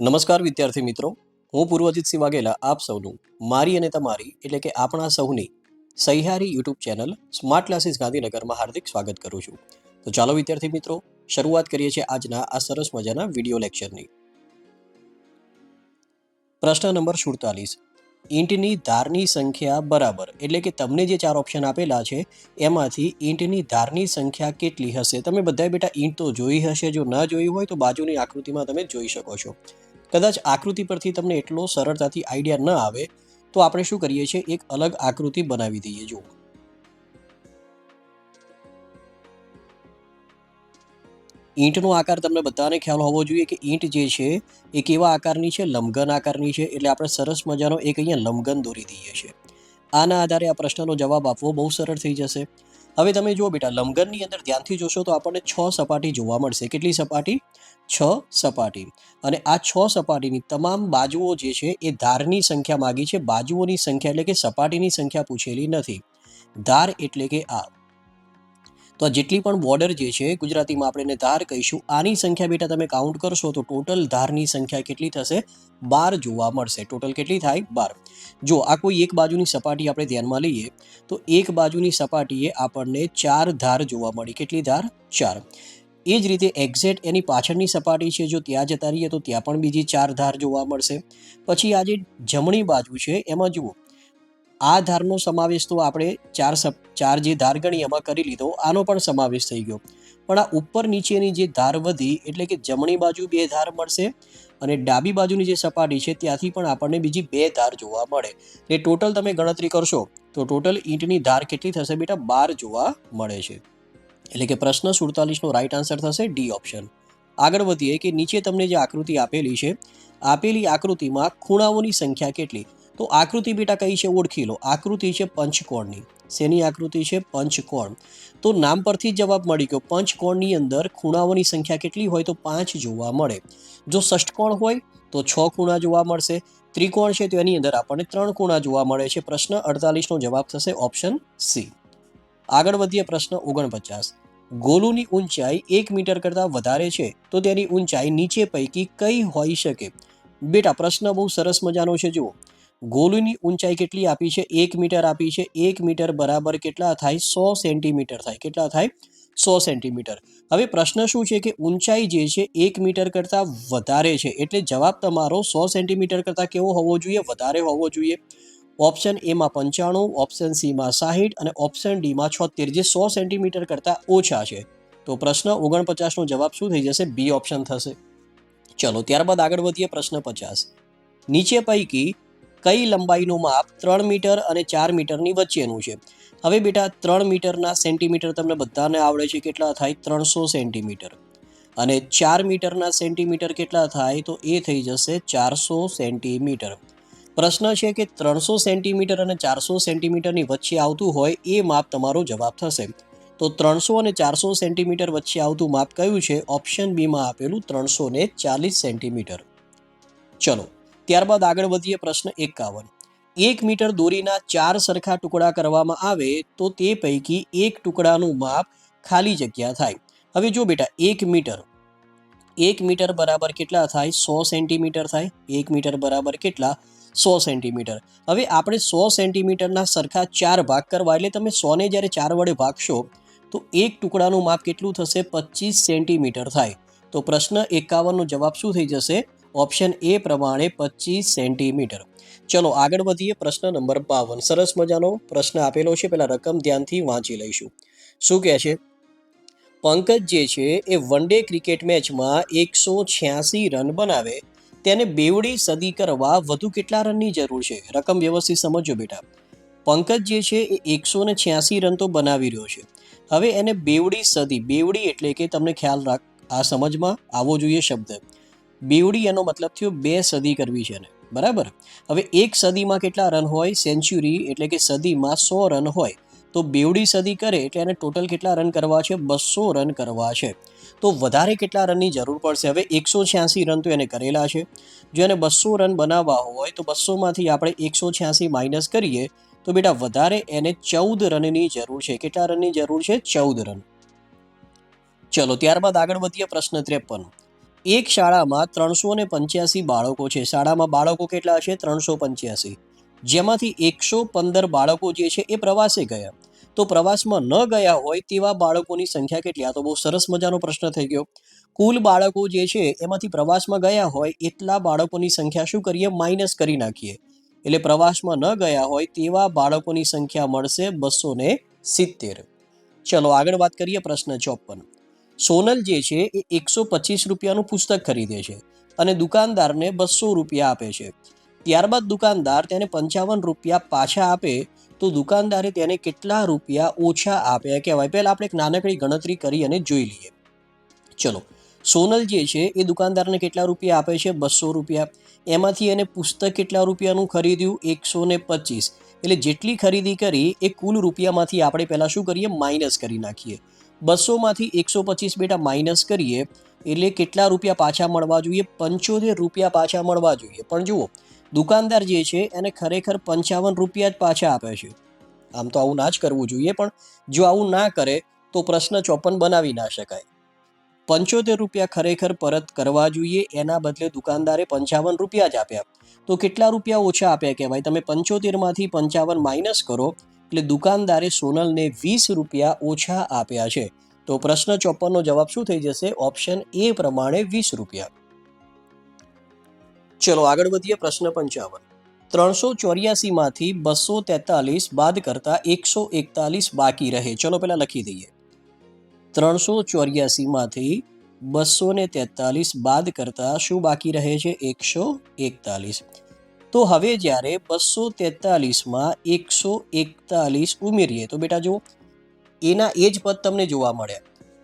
નમસ્કાર વિદ્યાર્થી મિત્રો. હું પૂર્વજીતસિંહ વાઘેલા આપ સૌનું મારી અને તમારી એટલે કે આપણા સૌની સહિયારી યુટ્યુબ ચેનલ સ્માર્ટ ક્લાસીસ ગાંધીનગરમાં હાર્દિક સ્વાગત કરું છું. તો ચાલો વિદ્યાર્થી મિત્રો, શરૂઆત કરીએ છીએ આજના આ સરસ મજાના વીડિયો લેક્ચરની. પ્રશ્ન નંબર સુડતાલીસ. ઈંટની ધારની સંખ્યા બરાબર એટલે કે તમને જે ચાર ઓપ્શન આપેલા છે, એમાંથી ઈંટની ધારની સંખ્યા કેટલી હશે? તમે બધાએ બેટા ઈંટ તો જોઈ હશે, જો ન જોઈ હોય તો બાજુની આકૃતિમાં તમે જોઈ શકો છો. કદાચ આકૃતિ પરથી તમને એટલો સરળતાથી આઈડિયા ન આવે, તો આપણે શું કરીએ છીએ? એક અલગ આકૃતિ બનાવી દઈએ જો ઈંટનો આકાર તમને બધાને ખ્યાલ હોવો જોઈએ કે ઈંટ જે છે, એ કેવા આકારની છે? લંબગન આકારની છે, એટલે આપણે સરસ મજાનો એક અહીંયા લંબગન દોરી દઈએ છીએ. આના આધારે આ પ્રશ્નનો જવાબ આપવો બહુ સરળ થઈ જશે. હવે તમે જુઓ બેટા લંબઘનની અંદર ધ્યાનથી જોશો તો આપણને છ સપાટી જોવા મળશે. કેટલી સપાટી? છ સપાટી. અને આ છ સપાટીની તમામ બાજુઓ જે છે એ ધારની સંખ્યા માગી છે. બાજુઓની સંખ્યા એટલે કે સપાટીની સંખ્યા પૂછેલી નથી. ધાર એટલે કે આ. તો આ જેટલી પણ બોર્ડર જે છે, ગુજરાતીમાં આપણે એને ધાર કહીશું. આની સંખ્યા બેટા તમે કાઉન્ટ કરશો તો ટોટલ ધારની સંખ્યા કેટલી થશે? બાર જોવા મળશે. ટોટલ કેટલી થાય? બાર. જો આ કોઈ એક બાજુની સપાટી આપણે ધ્યાનમાં લઈએ, તો એક બાજુની સપાટીએ આપણને ચાર ધાર જોવા મળી. કેટલી ધાર? ચાર. એ જ રીતે એક્ઝેક્ટ એની પાછળની સપાટી છે, જો ત્યાં જતા રહીએ તો ત્યાં પણ બીજી ચાર ધાર જોવા મળશે. પછી આ જે જમણી બાજુ છે, એમાં જુઓ. આ ધારનો સમાવેશ તો આપણે ચાર સપ ચાર જે ધાર ગણી એમાં કરી લીધો, આનો પણ સમાવેશ થઈ ગયો. પણ આ ઉપર નીચેની જે ધાર વધી, એટલે કે જમણી બાજુ બે ધાર મળશે અને ડાબી બાજુની જે સપાટી છે, ત્યાંથી પણ આપણને બીજી બે ધાર જોવા મળે. એ ટોટલ તમે ગણતરી કરશો, તો ટોટલ ઈંટની ધાર કેટલી થશે બેટા? બાર જોવા મળે છે. એટલે કે પ્રશ્ન સુડતાલીસનો રાઈટ આન્સર થશે ડી ઓપ્શન આગળ વધીએ કે નીચે તમને જે આકૃતિ આપેલી છે, આપેલી આકૃતિમાં ખૂણાઓની સંખ્યા કેટલી? તો આકૃતિ બેટા કઈ છે ઓળખી લો. આકૃતિ છે પંચકોણની. શેની આકૃતિ છે? પંચકોણ. તો નામ પરથી જવાબ મળી ગયો. પંચકોણની અંદર ખૂણાઓની સંખ્યા કેટલી હોય તો પાંચ જોવા મળે. જો ષષ્ટકોણ હોય તો છ ખૂણા જોવા મળશે. ત્રિકોણ છે તો એની અંદર આપણને ત્રણ ખૂણા જોવા મળે છે. પ્રશ્ન અડતાલીસનો જવાબ થશે ઓપ્શન સી. આગળ વધીએ પ્રશ્ન ઓગણપચાસ. ગોલુની ઊંચાઈ એક મીટર કરતાં વધારે છે તો તેની ઊંચાઈ નીચે પૈકી કઈ હોઈ શકે? બેટા પ્રશ્ન બહુ સરસ મજાનો છે, જુઓ. ગોલુની ઊંચાઈ કેટલી આપી છે? એક મીટર આપી છે. એક મીટર બરાબર કેટલા થાય? સો સેન્ટીમીટર થાય. કેટલા થાય? સો સેન્ટીમીટર. હવે પ્રશ્ન શું છે કે ઊંચાઈ જે છે એક મીટર કરતાં વધારે છે? એટલે જવાબ તમારો સો સેન્ટીમીટર કરતાં કેવો હોવો જોઈએ? વધારે હોવો જોઈએ. ઓપ્શન એમાં પંચાણું, ઓપ્શન સીમાં સાહીઠ અને ઓપ્શન ડીમાં છોતેર, જે સો સેન્ટીમીટર કરતાં ઓછા છે. તો પ્રશ્ન ઓગણપચાસનો જવાબ શું થઈ જશે? બી ઓપ્શન થશે. ચલો, ત્યારબાદ આગળ વધીએ પ્રશ્ન પચાસ. નીચે પૈકી કઈ લંબાઈનું માપ ત્રણ મીટર અને ચાર મીટરની વચ્ચેનું છે? હવે બેટા, ત્રણ મીટરના સેન્ટીમીટર તમને બધાને આવડે છે કેટલા થાય? ત્રણસો સેન્ટીમીટર. અને ચાર મીટરના સેન્ટીમીટર કેટલા થાય? તો એ થઈ જશે ચારસો સેન્ટીમીટર. પ્રશ્ન છે કે ત્રણસો સેન્ટીમીટર અને ચારસો સેન્ટીમીટરની વચ્ચે આવતું હોય એ માપ તમારો જવાબ થશે. તો ત્રણસો અને ચારસો સેન્ટીમીટર વચ્ચે આવતું માપ કયું છે? ઓપ્શન બીમાં આપેલું ત્રણસો ને ચાલીસ સેન્ટીમીટર. ચલો ત્યારબાદ આગળ વધીએ પ્રશ્ન એકાવન. એક મીટર દોરીના ચાર સરખા ટુકડા કરવામાં આવે તો તે પૈકી એક ટુકડાનું માપ ખાલી જગ્યા થાય. હવે જો બેટા, એક મીટર. એક મીટર બરાબર કેટલા થાય? સો સેન્ટીમીટર થાય. એક મીટર બરાબર કેટલા? સો સેન્ટીમીટર. હવે આપણે સો સેન્ટીમીટરના સરખા ચાર ભાગ કરવા, એટલે તમે સોને જ્યારે ચાર વડે ભાગશો, તો એક ટુકડાનું માપ કેટલું થશે? પચીસ સેન્ટીમીટર થાય. તો પ્રશ્ન એકાવનનો જવાબ શું થઈ જશે? ઓપ્શન એ પ્રમાણે પચીસ સેન્ટીમીટર. ચલો આગળ વધીએ પ્રશ્ન નંબર બાવન. સરસ મજાનો પ્રશ્ન આપેલો છે. પહેલાં રકમ ધ્યાનથી વાંચી લઈશું. શું કહે છે? પંકજ જે છે એ વન ડે ક્રિકેટ મેચમાં એકસો છ્યાસી રન બનાવે. તેને બેવડી સદી કરવા વધુ કેટલા રનની જરૂર છે? રકમ વ્યવસ્થિત સમજો બેટા. પંકજ જે છે એ એકસો ને છ્યાસી રન તો બનાવી રહ્યો છે. હવે એને બેવડી સદી, બેવડી એટલે કે તમને ખ્યાલ રાખ, આ સમજમાં આવવો જોઈએ શબ્દ. બેવડી એનો મતલબ થયો બે સદી કરવી છે ને બરાબર? હવે એક સદીમાં કેટલા રન હોય? સેન્ચુરી એટલે કે સદીમાં સો રન હોય. તો બેવડી સદી કરે એટલે એને ટોટલ કેટલા રન કરવા છે? બસો રન કરવા છે. તો વધારે કેટલા રનની જરૂર પડશે? હવે એકસો છ્યાસી રન તો એને કરેલા છે. જો એને બસો રન બનાવવા હોય તો બસોમાંથી આપણે એકસો છ્યાસી માઇનસ કરીએ તો બેટા વધારે એને ચૌદ રનની જરૂર છે. કેટલા રનની જરૂર છે? ચૌદ રન. ચલો, ત્યારબાદ આગળ વધીએ પ્રશ્ન ત્રેપન એક શાળામાં ત્રણસો ને પંચ્યાસી બાળકો છે. શાળામાં બાળકો કેટલા છે ત્રણસો પંચ્યાસી. જેમાંથી એકસો પંદર બાળકો જે છે એ પ્રવાસે ગયા. તો પ્રવાસમાં ન ગયા હોય તેવા બાળકોની સંખ્યા કેટલી? આ તો બહુ સરસ મજાનો પ્રશ્ન થઈ ગયો. કુલ બાળકો જે છે એમાંથી પ્રવાસમાં ગયા હોય એટલા બાળકોની સંખ્યા શું કરીએ? માઇનસ કરી નાખીએ. એટલે પ્રવાસમાં ન ગયા હોય તેવા બાળકોની સંખ્યા મળશે બસો ને સિત્તેર. ચલો આગળ વાત કરીએ પ્રશ્ન ચોપન. સોનલ જે છે એ એકસો પચીસ રૂપિયાનું પુસ્તક ખરીદે છે અને દુકાનદારને બસો રૂપિયા આપે છે. ત્યારબાદ દુકાનદાર તેને પંચાવન રૂપિયા પાછા આપે તો દુકાનદારે તેને કેટલા રૂપિયા ઓછા આપ્યા કહેવાય. પહેલાં આપણે એક નાનકડી ગણતરી કરી અને જોઈ લઈએ. ચલો, સોનલ જે છે એ દુકાનદારને કેટલા રૂપિયા આપે છે? બસો રૂપિયા. એમાંથી એને પુસ્તક કેટલા રૂપિયાનું ખરીદ્યું? એકસો ને પચીસ. એટલે જેટલી ખરીદી કરી, એ કુલ રૂપિયામાંથી આપણે પહેલાં શું કરીએ? માઇનસ કરી નાખીએ. બસોમાંથી એકસો પચીસ બેટા માઇનસ કરીએ, એટલે કેટલા રૂપિયા પાછા મળવા જોઈએ? પંચોતેર રૂપિયા પાછા મળવા જોઈએ. પણ જુઓ, દુકાનદાર જે છે, એને ખરેખર પંચાવન રૂપિયા જ પાછા આપે છે. આમ તો આવું ના જ કરવું જોઈએ, પણ જો આવું ના કરે, તો પ્રશ્ન ચોપન બનાવી ના શકાય. પંચોતેર રૂપિયા ખરેખર પરત કરવા જોઈએ, એના બદલે દુકાનદારે પંચાવન રૂપિયા જ આપ્યા. તો કેટલા રૂપિયા ઓછા આપ્યા કહેવાય તમે પંચોતેરમાંથી પંચાવન માઇનસ કરો, એટલે દુકાનદારે સોનલને વીસ રૂપિયા ઓછા આપ્યા છે. તો પ્રશ્ન ચોપનનો જવાબ શું થઈ જશે? ઓપ્શન એ પ્રમાણે વીસ રૂપિયા. ચલો આગળ વધીએ પ્રશ્ન પંચાવન. ત્રણસો ચોર્યાસીમાંથી બસો તેતાલીસ બાદ કરતાં એકસો એકતાલીસ બાકી રહે. ચલો પહેલાં લખી દઈએ. ત્રણસો ચોર્યાસીમાંથી બસો ને તેતાલીસ બાદ કરતાં શું બાકી રહે છે? એકસો એકતાલીસ. તો હવે જ્યારે બસો તેતાલીસમાં એકસો એકતાલીસ ઉમેરીએ, તો બેટા જુઓ, એના એ જ પદ તમને જોવા મળ્યા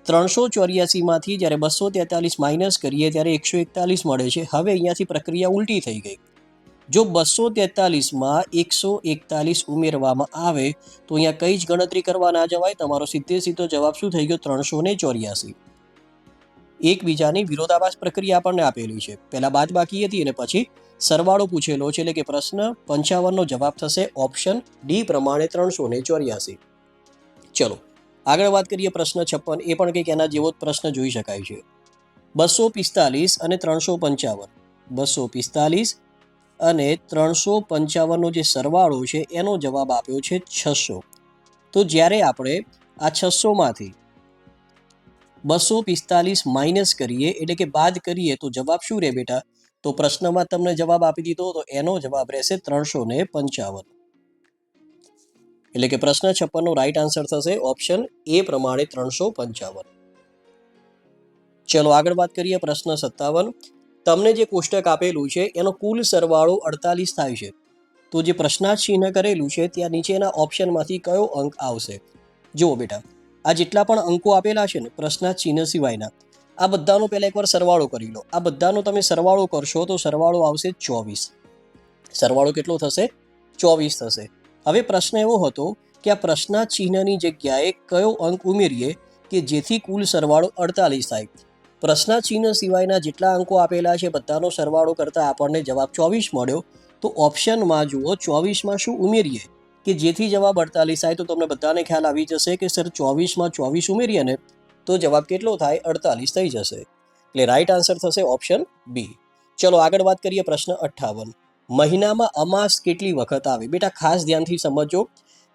ત્રણસો ચોર્યાસીમાંથી જ્યારે બસો તેતાલીસ માઇનસ કરીએ, ત્યારે એકસો એકતાલીસ મળે છે. હવે અહીંયાથી પ્રક્રિયા ઉલટી થઈ ગઈ. જો બસો તેતાલીસમાં એકસો એકતાલીસ ઉમેરવામાં આવે, તો અહીંયા કઈ જ ગણતરી કરવા ના જવાય? તમારો સીધે સીધો જવાબ શું થઈ ગયો? ત્રણસો ને ચોર્યાસી. એકબીજાની વિરોધાભાસ પ્રક્રિયા આપણને આપેલી છે. પહેલાં બાદ બાકી હતી અને પછી સરવાળો પૂછેલો છે એટલે કે પ્રશ્ન પંચાવનનો જવાબ થશે ઓપ્શન ડી પ્રમાણે ત્રણસો ને ચોર્યાસી. ચલો, આગળ વાત કરીએ પ્રશ્ન છપ્પન. એ પણ કંઈક એના જેવો જ પ્રશ્ન જોઈ શકાય છે. બસો પિસ્તાલીસ અને ત્રણસો પંચાવન. બસો પિસ્તાલીસ અને ત્રણસો પંચાવનનો જે સરવાળો છે, એનો જવાબ આપ્યો છે છસો. તો જ્યારે આપણે આ છસોમાંથી બસો પિસ્તાલીસ માઇનસ કરીએ, એટલે કે બાદ કરીએ, તો જવાબ શું રહે બેટા? તો પ્રશ્નમાં તમને જવાબ આપી દીધો તો એનો જવાબ રહેશે ત્રણસો ને પંચાવન. એટલે કે પ્રશ્ન છપ્પનનો રાઈટ આન્સર થશે ઓપ્શન એ પ્રમાણે ત્રણસો પંચાવન. ચલો આગળ વાત કરીએ પ્રશ્ન સત્તાવન. તમને જે કોષ્ટક આપેલું છે, એનો કુલ સરવાળો અડતાલીસ થાય છે. તો જે પ્રશ્નાર્થ ચિહ્ન કરેલું છે, ત્યાં નીચેના ઓપ્શનમાંથી કયો અંક આવશે? જુઓ બેટા, આ જેટલા પણ અંકો આપેલા છે ને પ્રશ્નાર્થ ચિહ્ન સિવાયના, આ બધાનો પહેલાં એકવાર સરવાળો કરી લો. આ બધાનો તમે સરવાળો કરશો તો સરવાળો આવશે ચોવીસ. સરવાળો કેટલો થશે? ચોવીસ થશે. હવે પ્રશ્ન એવો હતો કે આ પ્રશ્નાર્થ ચિહ્નની જગ્યાએ કયો અંક ઉમેરીએ કે જેથી કુલ સરવાળો અડતાલીસ થાય? પ્રશ્નાર્થ ચિહ્ન સિવાયના જેટલા અંકો આપેલા છે, બધાનો સરવાળો કરતાં આપણને જવાબ ચોવીસ મળ્યો. તો ઓપ્શનમાં જુઓ, ચોવીસમાં શું ઉમેરીએ? કે જેથી જવાબ અડતાલીસ થાય, તો તમને બધાને ખ્યાલ આવી જશે કે સર ચોવીસમાં ચોવીસ ઉમેરીએ ને, તો જવાબ કેટલો થાય? અડતાલીસ થઈ જશે. એટલે રાઈટ આન્સર થશે ઓપ્શન બી ચલો, આગળ વાત કરીએ પ્રશ્ન અઠ્ઠાવન. મહિનામાં અમાસ કેટલી વખત આવે? બેટા, ખાસ ધ્યાનથી સમજો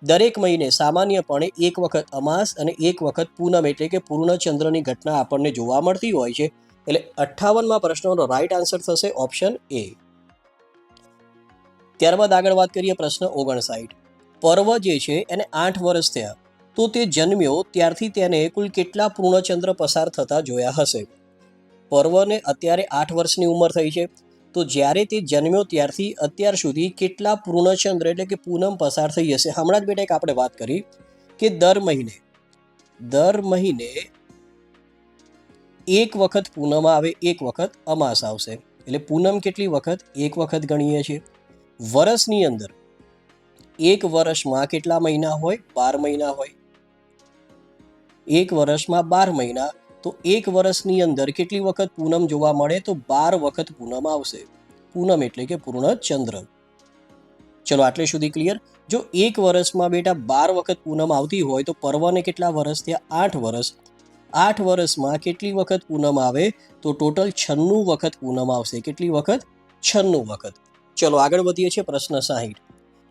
દરેક મહિને સામાન્યપણે એક વખત અમાસ અને એક વખત પૂનમ એટલે કે પૂર્ણચંદ્રની ઘટના આપણને જોવા મળતી હોય છે. એટલે અઠ્ઠાવનમાં પ્રશ્નોનો રાઈટ આન્સર થશે ઓપ્શન એ ત્યારબાદ આગળ વાત કરીએ પ્રશ્ન ઓગણસાઠ. પર્વ જે છે એને આઠ વર્ષ થયા. તો તે જન્મ્યો ત્યારથી તેને કુલ કેટલા પૂર્ણચંદ્ર પસાર થતા જોયા હશે? પર્વને અત્યારે આઠ વર્ષની ઉંમર થઈ છે. તો જ્યારે તે જન્મ્યો ત્યારથી અત્યાર સુધી કેટલા પૂર્ણચંદ્ર એટલે કે પૂનમ પસાર થઈ જશે? હમણાં જ બેટા એક આપણે વાત કરી કે દર મહિને દર મહિને એક વખત પૂનમ આવે, એક વખત અમાસ આવશે. એટલે પૂનમ કેટલી વખત? એક વખત ગણીએ છીએ. વર્ષની અંદર એક વર્ષમાં કેટલા મહિના હોય? બાર મહિના હોય. એક વર્ષમાં બાર મહિના તો એક વર્ષની અંદર કેટલી વખત પૂનમ જોવા મળે? તો બાર વખત પૂનમ આવશે. પૂનમ એટલે કે પૂર્ણ ચંદ્ર ચલો આટલે સુધી ક્લિયર જો એક વર્ષમાં બેટા બાર વખત પૂનમ આવતી હોય, તો પર્વને કેટલા વર્ષ થયા? આઠ વર્ષ. આઠ વર્ષમાં કેટલી વખત પૂનમ આવે? તો ટોટલ છન્નું વખત પૂનમ આવશે. કેટલી વખત? છન્નું વખત. ચલો આગળ વધીએ છીએ પ્રશ્ન સાહીઠ.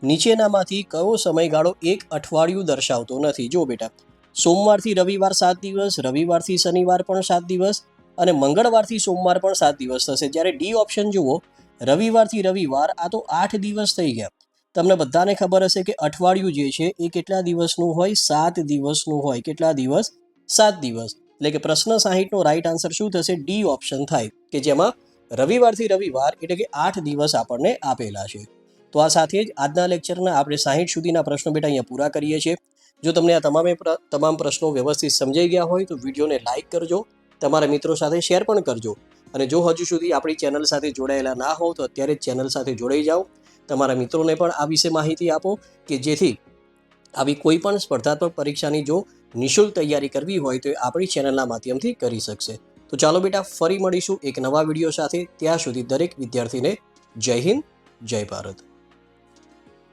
નીચેનામાંથી કયો સમયગાળો એક અઠવાડિયું દર્શાવતો નથી? જો બેટા સોમવારથી રવિવાર સાત દિવસ, રવિવારથી શનિવાર પણ સાત દિવસ અને મંગળવારથી સોમવાર પણ સાત દિવસ થશે. જ્યારે ડી ઓપ્શન જુઓ, રવિવારથી રવિવાર આ તો આઠ દિવસ થઈ ગયા. તમને બધાને ખબર હશે કે અઠવાડિયું જે છે એ કેટલા દિવસનું હોય? સાત દિવસનું હોય. કેટલા દિવસ? સાત દિવસ. એટલે કે પ્રશ્ન સાહીઠનો રાઈટ આન્સર શું થશે? ડી ઓપ્શન થાય. કે જેમાં રવિવારથી રવિવાર એટલે કે આઠ દિવસ આપણને આપેલા છે. તો આ સાથે જ આજના લેક્ચરના આપણે સાહીઠ સુધીના પ્રશ્નો બેટા અહીંયા પૂરા કરીએ છીએ. જો તમને આ તમામે તમામ પ્રશ્નો વ્યવસ્થિત સમજાઈ ગયા હોય તો વિડીયોને લાઇક કરજો, તમારા મિત્રો સાથે શેર પણ કરજો. અને જો હજુ સુધી આપણી ચેનલ સાથે જોડાયેલા ના હોવ તો અત્યારે ચેનલ સાથે જોડાઈ જાઓ. તમારા મિત્રોને પણ આ વિશે માહિતી આપો કે જેથી આવી કોઈ પણ સ્પર્ધાત્મક પરીક્ષાની જો નિઃશુલ્ક તૈયારી કરવી હોય તો એ આપણી ચેનલના માધ્યમથી કરી શકશે. તો ચાલો બેટા ફરી મળીશું એક નવા વીડિયો સાથે. ત્યાં સુધી દરેક વિદ્યાર્થીને જય હિન્દ, જય ભારત.